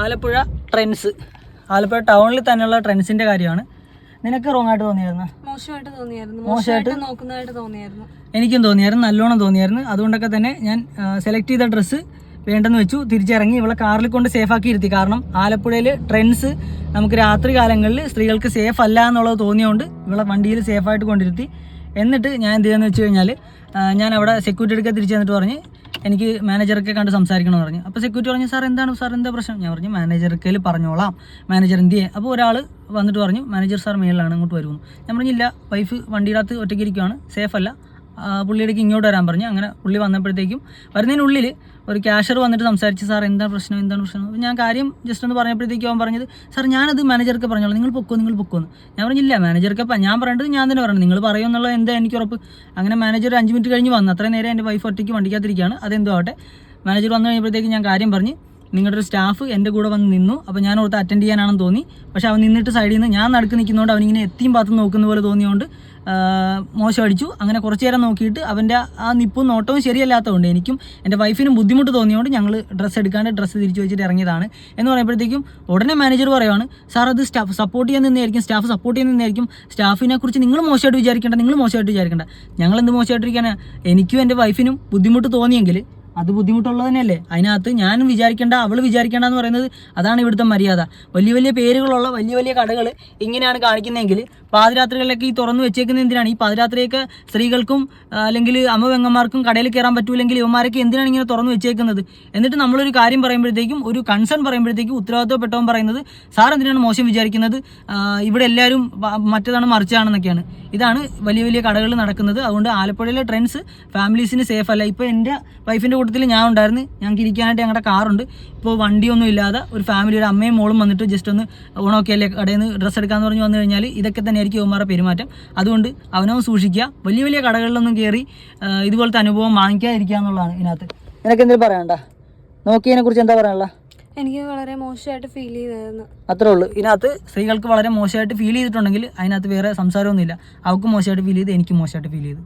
Alappuzha trends. Alappuzha ടൗണിൽ തന്നെയുള്ള ട്രെൻസിന്റെ കാര്യമാണ്. നിനക്ക് റോങ് ആയിട്ട് തോന്നിയായിരുന്നു? മോശമായിട്ട് തോന്നിയായിരുന്നു. മോശമായിട്ട്? മോശമായിട്ട് നോക്കുന്നതായിട്ട് തോന്നിയായിരുന്നു. എനിക്കും തോന്നിയായിരുന്നു. നല്ലോണം തോന്നിയായിരുന്നു. അതുകൊണ്ടൊക്കെ തന്നെ ഞാൻ സെലക്ട് ചെയ്ത ഡ്രസ്സ് വേണ്ടെന്ന് വെച്ചു. തിരിച്ചിറങ്ങി ഇവളെ കാറിൽ കൊണ്ട് സേഫാക്കി ഇരുത്തി. കാരണം ആലപ്പുഴയിൽ ട്രെൻസ് നമുക്ക് രാത്രി കാലങ്ങളിൽ സ്ത്രീകൾക്ക് സേഫ് അല്ല എന്നുള്ളത് തോന്നിയതുകൊണ്ട് ഇവളെ വണ്ടിയിൽ സേഫായിട്ട് കൊണ്ടിരുത്തി. എന്നിട്ട് ഞാൻ എന്ത് ചെയ്യാന്ന് വെച്ച് കഴിഞ്ഞാൽ ഞാൻ അവിടെ സെക്യൂരിറ്റി എടുക്കാൻ തിരിച്ചു വന്നിട്ട് പറഞ്ഞ് എനിക്ക് മാനേജറൊക്കെ കണ്ട് സംസാരിക്കണം പറഞ്ഞു. അപ്പോൾ സെക്യൂരിറ്റി പറഞ്ഞു സാർ എന്താണ്? സാർ എന്താ പ്രശ്നം? ഞാൻ പറഞ്ഞു മാനേജർക്കേൽ പറഞ്ഞോളാം. മാനേജർ എന്ത് ചെയ്യാം? അപ്പോൾ ഒരാൾ വന്നിട്ട് പറഞ്ഞു മാനേജർ സാർ മേളിലാണ് ഇങ്ങോട്ട് വരുമെന്ന് ഞാൻ പറഞ്ഞില്ല വൈഫ് വണ്ടിയുടെ ഒറ്റയ്ക്ക് ഇരിക്കുകയാണ് സേഫ് അല്ല. പുള്ളിയിടയ്ക്ക് ഇങ്ങോട്ട് വരാൻ പറഞ്ഞു. അങ്ങനെ പുള്ളി വന്നപ്പോഴത്തേക്കും വരുന്നതിനുള്ളിൽ ഒരു ക്യാഷർ വന്നിട്ട് സംസാരിച്ച് സാർ എന്താ പ്രശ്നം? എന്താണ് പ്രശ്നം? ഞാൻ കാര്യം ജസ്റ്റ് ഒന്ന് പറഞ്ഞപ്പോഴത്തേക്കും അവൻ പറഞ്ഞത് സാർ ഞാനത് മാനേജർക്ക് പറഞ്ഞോളൂ. നിങ്ങൾ പൊക്കോ നിങ്ങൾ പൊക്കോന്ന് ഞാൻ പറഞ്ഞില്ല മാനേജർക്ക് ഞാൻ പറയേണ്ടത് ഞാൻ തന്നെ പറയണം. നിങ്ങൾ പറയുമെന്നുള്ളത് എന്താ എനിക്ക് ഉറപ്പ്? അങ്ങനെ മാനേജർ അഞ്ച് മിനിറ്റ് കഴിഞ്ഞ് വന്നു. അത്രയും നേരം എന്റെ വൈഫ് ഒറ്റയ്ക്ക് വണ്ടിക്കകത്തിരിക്കുകയാണ്. അതെന്തോ ആവട്ടെ. മാനേജർ വന്നു കഴിഞ്ഞപ്പോഴത്തേക്കും ഞാൻ കാര്യം പറഞ്ഞ് നിങ്ങളുടെ ഒരു സ്റ്റാഫ് എന്റെ കൂടെ വന്ന് നിന്നു. അപ്പോൾ ഞാൻ ഓർത്ത് അറ്റൻഡ് ചെയ്യാനാണെന്ന് തോന്നി. പക്ഷെ അവൻ നിന്നിട്ട് സൈഡിൽ നിന്ന് ഞാൻ നടക്ക് നിൽക്കുന്നതുകൊണ്ട് അവനിങ്ങനെ എത്തിയും പാത്തും നോക്കുന്ന പോലെ തോന്നിയതുകൊണ്ട് മോശം അടിച്ചു അങ്ങനെ കുറച്ച് നേരം നോക്കിയിട്ട് അവന്റെ ആ നിപ്പും നോട്ടവും ശരിയല്ലാത്തതുകൊണ്ട് എനിക്കും എന്റെ വൈഫിനും ബുദ്ധിമുട്ട് തോന്നിയതുകൊണ്ട് ഞങ്ങൾ ഡ്രസ്സ് എടുക്കാണ്ട് ഡ്രസ്സ് തിരിച്ചു വെച്ചിട്ട് ഇറങ്ങിയതാണ് എന്ന് പറയുമ്പോഴത്തേക്കും ഉടനെ മാനേജർ പറയുവാണ് സാർ അത് സ്റ്റാഫ് സപ്പോർട്ട് ചെയ്യാൻ നിന്നായിരിക്കും സ്റ്റാഫ് സപ്പോർട്ട് ചെയ്യാൻ നിന്നായിരിക്കും സ്റ്റാഫിനെ കുറിച്ച് നിങ്ങൾ മോശമായിട്ട് വിചാരിക്കേണ്ട നിങ്ങൾ മോശമായിട്ട് വിചാരിക്കേണ്ട. ഞങ്ങൾ എന്ത് മോശമായിട്ടിരിക്കാനാണ് എനിക്കും എന്റെ വൈഫിനും ബുദ്ധിമുട്ട് തോന്നിയെങ്കിൽ അത് ബുദ്ധിമുട്ടുള്ളത് തന്നെയല്ലേ? അതിനകത്ത് ഞാൻ വിചാരിക്കേണ്ട അവൾ വിചാരിക്കേണ്ട എന്ന് പറയുന്നത് അതാണ് ഇവിടുത്തെ മര്യാദ. വലിയ വലിയ പേരുകളുള്ള വലിയ വലിയ കടകൾ ഇങ്ങനെയാണ് കാണിക്കുന്നതെങ്കിൽ പാതിരാത്രികളിലൊക്കെ ഈ തുറന്നു വെച്ചേക്കുന്നത് എന്തിനാണ്? ഈ പാതിരാത്രിയൊക്കെ സ്ത്രീകൾക്കും അല്ലെങ്കിൽ അമ്മ പെങ്ങന്മാർക്കും കടയിൽ കയറാൻ പറ്റൂലെങ്കിൽ ഇവന്മാരൊക്കെ എന്തിനാണ് ഇങ്ങനെ തുറന്നു വെച്ചേക്കുന്നത്? എന്നിട്ട് നമ്മളൊരു കാര്യം പറയുമ്പോഴത്തേക്കും ഒരു കൺസേൺ പറയുമ്പോഴത്തേക്കും ഉത്തരവാദിത്വപ്പെട്ടവൻ പറയുന്നത് സാർ എന്തിനാണ് മോശം വിചാരിക്കുന്നത്? ഇവിടെ എല്ലാവരും മറ്റേതാണ് മറിച്ചാണെന്നൊക്കെയാണ്. ഇതാണ് വലിയ വലിയ കടകൾ നടക്കുന്നത്. അതുകൊണ്ട് ആലപ്പുഴയിലെ ട്രെൻഡ്സ് ഫാമിലീസിന് സേഫ് അല്ല. ഇപ്പോൾ എന്റെ വൈഫിന്റെ കൂട്ടത്തിൽ ഞാൻ ഉണ്ടായിരുന്നു. ഞങ്ങൾക്ക് ഇരിക്കാനായിട്ട് ഞങ്ങളുടെ കാറുണ്ട്. ഇപ്പോൾ വണ്ടിയൊന്നും ഇല്ലാതെ ഒരു ഫാമിലി ഒരു അമ്മയും മോളും വന്നിട്ട് ജസ്റ്റ് ഒന്ന് ഓണമൊക്കെ അല്ലേ കടയിൽ നിന്ന് ഡ്രസ്സ് എടുക്കാമെന്ന് പറഞ്ഞ് വന്നു കഴിഞ്ഞാൽ ഇതൊക്കെ തന്നെ ആയിരിക്കും ഇവന്മാരുടെ പെരുമാറ്റം. അതുകൊണ്ട് അവനവൻ സൂക്ഷിക്കുക. വലിയ വലിയ കടകളിലൊന്നും കയറി ഇതുപോലത്തെ അനുഭവം വാങ്ങിക്കാതിരിക്കുക എന്നുള്ളതാണ് ഇതിനകത്ത്. നിനക്ക് എന്തെങ്കിലും പറയണ്ട നോക്കിയതിനെ കുറിച്ച് എന്താ പറയാനുള്ള എനിക്ക് വളരെ മോശമായിട്ട് ഫീൽ ചെയ്തായിരുന്നു. അത്രേ ഉള്ളൂ. ഇതിനകത്ത് സ്ത്രീകൾക്ക് വളരെ മോശമായിട്ട് ഫീൽ ചെയ്തിട്ടുണ്ടെങ്കിൽ അതിനകത്ത് വേറെ സംസാരമൊന്നുമില്ല. അവർക്ക് മോശമായിട്ട് ഫീൽ ചെയ്ത് എനിക്ക് മോശമായിട്ട് ഫീൽ ചെയ്തു.